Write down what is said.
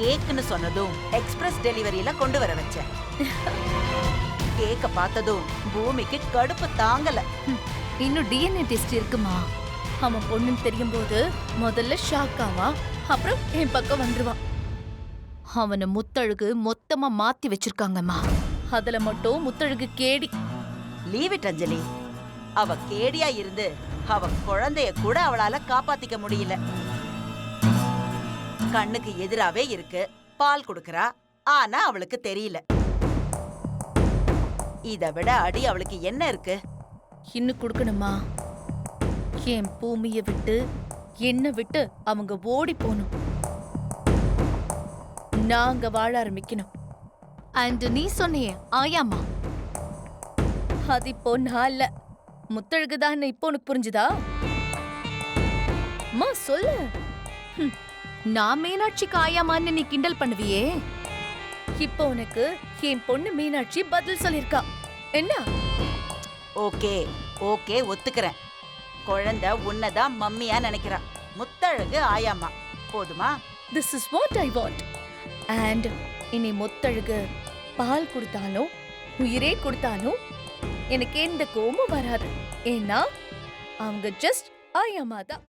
கேக்குன்னு சொன்னதும் எக்ஸ்பிரஸ் டெலிவரியில கொண்டு வர வச்சேன். கேக்க பார்த்ததும் பூமிக்கு கடுப்பு தாங்கல. இன்னும் டிஎன்ஏ டெஸ்ட் இருக்குமா? அவன் பொண்ணுன்னு தெரியும் போது முதல்ல ஷாக் ஆவான் அப்புறம் என் பக்கம் வந்துருவான் அவனை முத்தழுகு மொத்தமா மாத்தி வச்சிருக்காங்கம்மா. அதுல மட்டும் முத்தழுகு கேடி. லீவ் இட் அஞ்சலி. அவ கேடியா இருந்து அவ குழந்தைய கூட அவளால காப்பாத்திக்க முடியல. கண்ணுக்கு எதிராவே இருக்கு. பால் கொடுக்கறா. ஆனா அவளுக்கு தெரியல. இத விட அடி அவளுக்கு என்ன இருக்கு? இன்னும் கொடுக்கணுமா? என் பூமியை விட்டு என்ன விட்டு அவங்க ஓடி போகணும். நாங்க வாழ ஆரம்பிக்கணும். அண்ட் நீ சொன்னியே ஆயாமா அது இப்போ நான் இல்ல. முத்தழகுதான் இப்போ உனக்கு புரிஞ்சுதா? அம்மா சொல்லு. நான் மீனாட்சிக்கு ஆயாமான்னு நீ கிண்டல் பண்ணுவியே? இப்போ உனக்கு என் பொண்ணு மீனாட்சி பதில் சொல்லிருக்கா. என்ன? ஓகே ஓகே ஒத்துக்கிறேன். குழந்தை உன்னதான் மம்மியா நினைக்கிறா. முத்தழகு ஆயாமா போதுமா? This is what I want and இனி முத்தழுகு பால் கொடுத்தாலும் உயிரே கொடுத்தாலும் எனக்கு எந்த கோமும் வராது. ஏன்னா அவங்க ஜஸ்ட் ஆயாமா தான்.